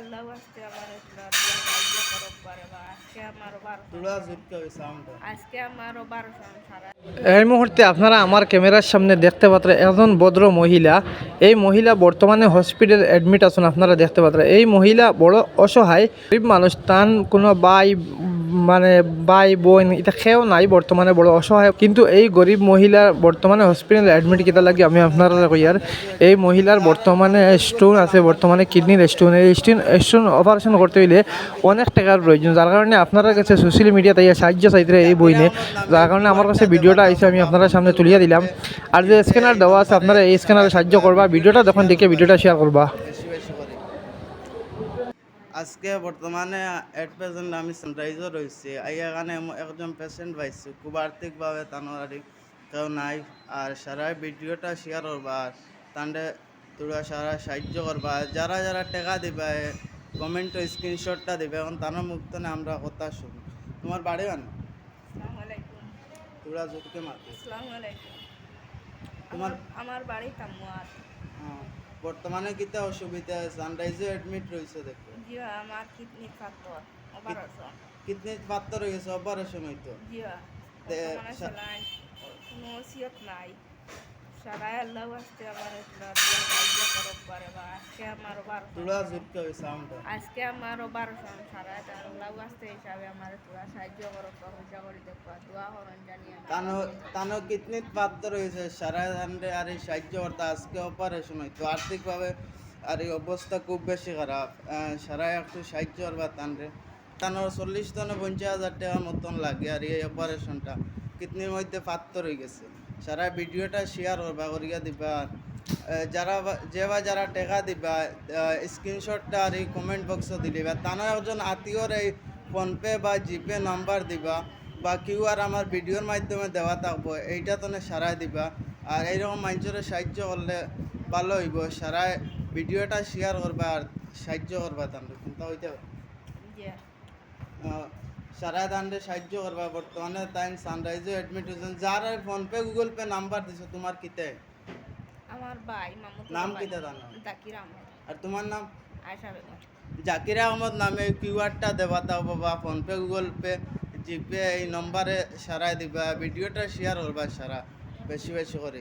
আল্লাহ আমার সাহায্য আজকে আজকে বারোশো সারা। এই মুহূর্তে আপনারা আমার ক্যামেরার সামনে দেখতে পাত্র একজন ভদ্র মহিলা। এই মহিলা বর্তমানে হসপিটাল অ্যাডমিট আছেন আপনারা দেখতে পাত্র। এই মহিলা বড় অসহায় গরিব মানুষ তান কোনো বাই মানে বাই বোন, এটা খেয়েও নাই বর্তমানে, বড় অসহায়। কিন্তু এই গরিব মহিলা বর্তমানে হসপিটাল অ্যাডমিট কিতা লাগে আমি আপনারা কইয়ার এই মহিলার বর্তমানে স্টোন আছে বর্তমানে কিডনির স্টোন এই স্টোন স্টোন অপারেশন করতে হইলে অনেক টাকার প্রয়োজন যার কারণে আপনার কাছে সোশ্যাল মিডিয়াতে ইয়া সাহায্য চাইতে এই বইনে যার কারণে আমার কাছে ভিডিওটা আইসে আমি আপনার সামনে তুলিয়ে দিলাম। আর যে স্ক্যানার দেওয়া আছে আপনারা এই স্ক্যানারে সাহায্য করবা ভিডিওটা যখন দেখে ভিডিওটা শেয়ার করবা আজকে বর্তমানে এট প্রেজেন্ট আমি সানরাইজও রয়েছি। এখানে একজন পেশেন্ট পাইছি খুব আর্থিকভাবে তানোয়ারি কেউ নাই। আর সারা ভিডিওটা শেয়ার করবা আর তান্ডে তোরা সারা সাহায্য করবা। যারা যারা টাকা দিবে কমেন্ট স্ক্রিনশটটা দিবে এখন তানোর মুক্ত না আমরা কথা শুনি। তোমার বাড়ি মানে তোরা মারতে। তোমার আমার আমার বাড়ি তামুয়ার হ্যাঁ। বর্তমানে কিতা অসুবিধা সানরাইজে অ্যাডমিট রয়েছে দেখো। জি আমার কিডনি ফাতর অপারেশন কিডনি পাত্র হয়েছে অপারেশন হইতো। জি তে- বর্তমানে সা- কোনো ওসিয়ত নাই। সারাই আল্লাহ আসতে আমার আজকে আজকে সারাই আল্লাহ আসতে হিসাবে আমার তোরা সাহায্য করে দোয়া হরণ তানো সারা আর এই সাহায্য করতে আজকে অপারেশন হইতো আর্থিকভাবে আর এই অবস্থা খুব বেশি খারাপ। আহ, সারা একটু সাহায্য করবা তানরে। তানোর চল্লিশ টনে পঞ্চাশ হাজার টাকার মতন লাগে আর এই অপারেশনটা কিডনির মধ্যে পাত্র হয়ে গেছে। সারা ভিডিওটা শেয়ার করবা করিয়া দিবা। যারা যে বা যারা টেকা দিবা স্ক্রিনশটটা আর এই কমেন্ট বক্সে দিলিবা তানো একজন আত্মীয়র এই ফোনপে বা জিপে নাম্বার দিবা বা কিউ আর আমার ভিডিওর মাধ্যমে দেওয়া থাকব এইটা তো সারাই দিবা। আর এইরকম মানুষের সাহায্য করলে ভালো হইব। সারাই ভিডিওটা শেয়ার করবা আর সাহায্য করবা তাহলে। কিন্তু হইতে সারা দান্ডে সাহায্য করবা। বর্তমানে তাই সানরাইজে এডমিট হয়েছেন। যার ফোনপে গুগল পে নাম্বার দিছে তোমার কিতে? আমার ভাই মামুদ নাম কিতা নাম? জাকির আহমদ। আর তোমার নাম? আয়সা বেগম। জাকির আহমদ নামে কিউআরটা দেবা তাও বাবা। ফোনপে গুগল পে জিপে এই নম্বরে সারাই দিবা। ভিডিওটা শেয়ার করবা সারা বেশি বেশি করে।